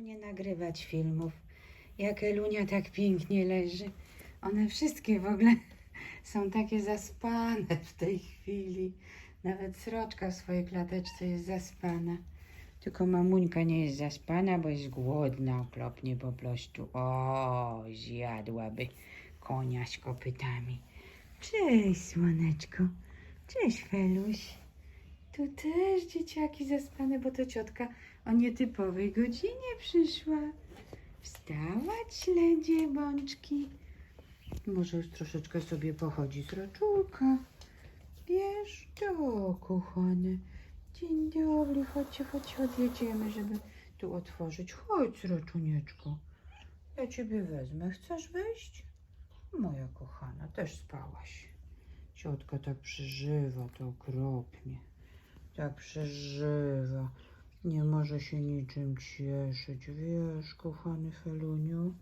nie nagrywać filmów. Jak Elunia tak pięknie leży. One wszystkie w ogóle są takie zaspane w tej chwili. Nawet sroczka w swojej klateczce jest zaspana. Tylko mamuńka nie jest zaspana, bo jest głodna okropnie po prostu. O, zjadłaby konia z kopytami. Cześć, słoneczko. Cześć, Feluś. Tu też dzieciaki zaspane, bo to ciotka o nietypowej godzinie przyszła. Wstawać, śledzie, bączki. Może już troszeczkę sobie pochodzi sroczulka. Wiesz, to, kochane. Dzień dobry, chodźcie, chodźcie, odjedziemy, żeby tu otworzyć. Chodź, sroczunieczko. Ja ciebie wezmę. Chcesz wyjść? Moja kochana, też spałaś. Ciotka tak przeżywa, to okropnie. Tak przeżywa. Nie może się niczym cieszyć, wiesz, kochany Heluniu?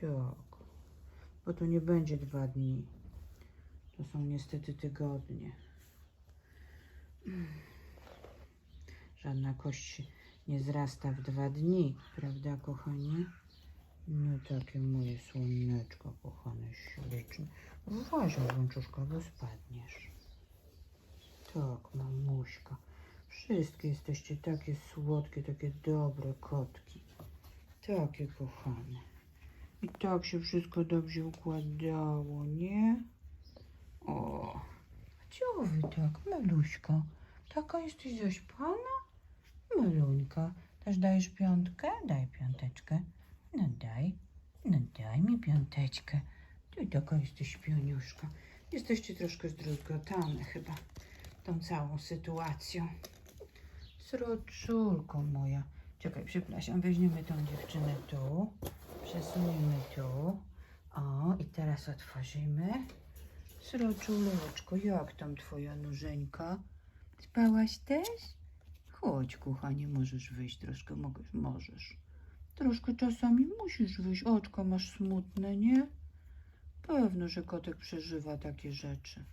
Tak, bo to nie będzie dwa dni. To są niestety tygodnie. Żadna kość nie zrasta w dwa dni, prawda, kochanie? No takie moje słoneczko, kochane, śliczne. Uważaj, włączuszko, bo spadniesz. Tak, mamuśka. Wszystkie jesteście takie słodkie, takie dobre kotki. Takie kochane. I tak się wszystko dobrze układało, nie? O, gdzie wy tak, Meluśka? Taka jesteś zaśpana? Meluńka, też dajesz piątkę? Daj piąteczkę. No daj, no daj mi piąteczkę. Ty taka jesteś pioniuszka. Jesteście troszkę zdruzgotane chyba tą całą sytuacją. Sroczulko moja. Czekaj, przepraszam, weźmiemy tą dziewczynę tu. Przesuniemy tu. O, i teraz otworzymy. Sroczuleczko, jak tam twoja nóżeńka? Spałaś też? Chodź, kochanie, możesz wyjść troszkę, mogesz, możesz. Troszkę czasami musisz wyjść. Oczko masz smutne, nie? Pewno, że kotek przeżywa takie rzeczy.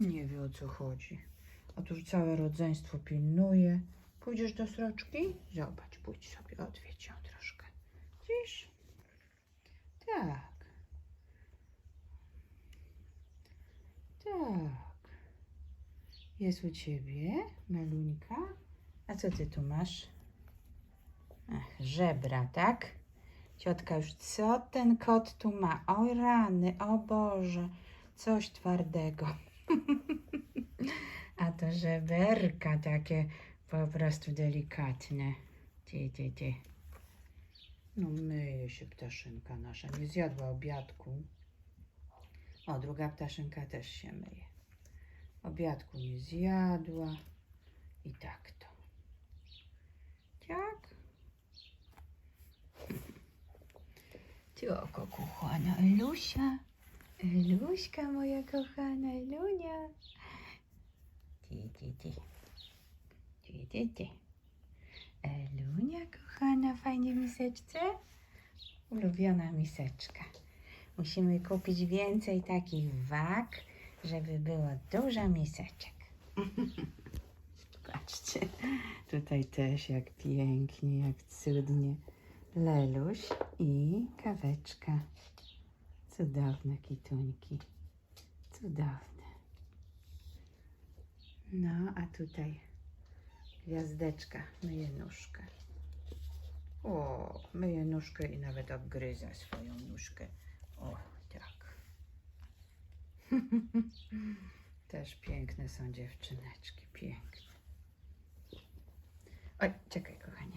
Nie wie o co chodzi. Otóż całe rodzeństwo pilnuje. Pójdziesz do sroczki? Zobacz, pójdź sobie, odwiedź ją troszkę. Dziś? Tak. Tak. Jest u ciebie, Meluńka? A co ty tu masz? Ach, żebra, tak? Ciotka już, co ten kot tu ma? O rany, o Boże, coś twardego. A to żeberka takie po prostu delikatne. Ty, ty, ty. No myje się ptaszynka nasza, nie zjadła obiadku. O, druga ptaszynka też się myje. Obiadku nie zjadła. I tak to. Tak? Ty oko kochana Elusia. Eluśka moja kochana Elunia. Ty, ty, ty. Ty, ty, ty. Elunia kochana, fajnie miseczce? Ulubiona miseczka. Musimy kupić więcej takich wag, żeby było dużo miseczek. Patrzcie, tutaj też jak pięknie, jak cudnie. Leluś i kaweczka. Cudowne kituńki. Cudowne. No, a tutaj gwiazdeczka myje nóżkę. O, myje nóżkę i nawet obgryza swoją nóżkę. O, tak. Też piękne są dziewczyneczki, piękne. Oj, czekaj, kochanie.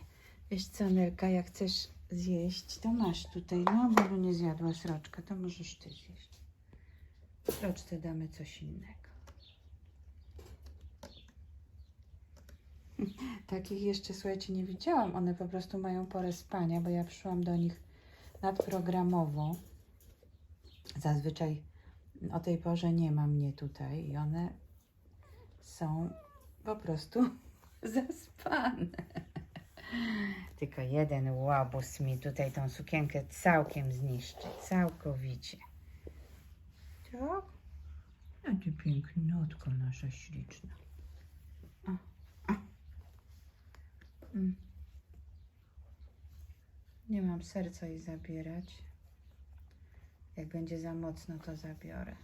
Wiesz co, Nelka, jak chcesz zjeść, to masz tutaj. No, bo nie zjadła sroczka, to możesz ty zjeść. Sroczce damy coś innego. Takich jeszcze, słuchajcie, nie widziałam. One po prostu mają porę spania, bo ja przyszłam do nich nadprogramowo. Zazwyczaj o tej porze nie ma mnie tutaj i one są po prostu zaspane. Tylko jeden łobuz mi tutaj tą sukienkę całkiem zniszczy. Całkowicie. Tak? A ty pięknotka nasza śliczna. O, o. Mm. Nie mam serca jej zabierać. Jak będzie za mocno, to zabiorę.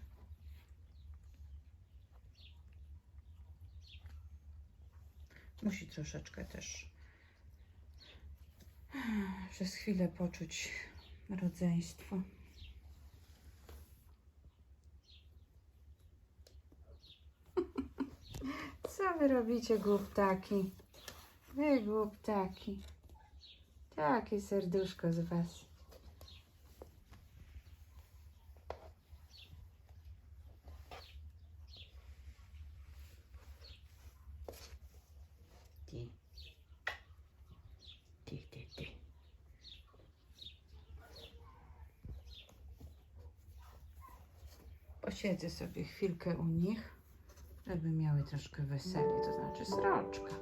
Musi troszeczkę też przez chwilę poczuć rodzeństwo. Co wy robicie, głuptaki? Wy głuptaki. Takie serduszko z was. Ty. Ty, ty, ty. Posiedzę sobie chwilkę u nich, żeby miały troszkę weseli, to znaczy sroczka.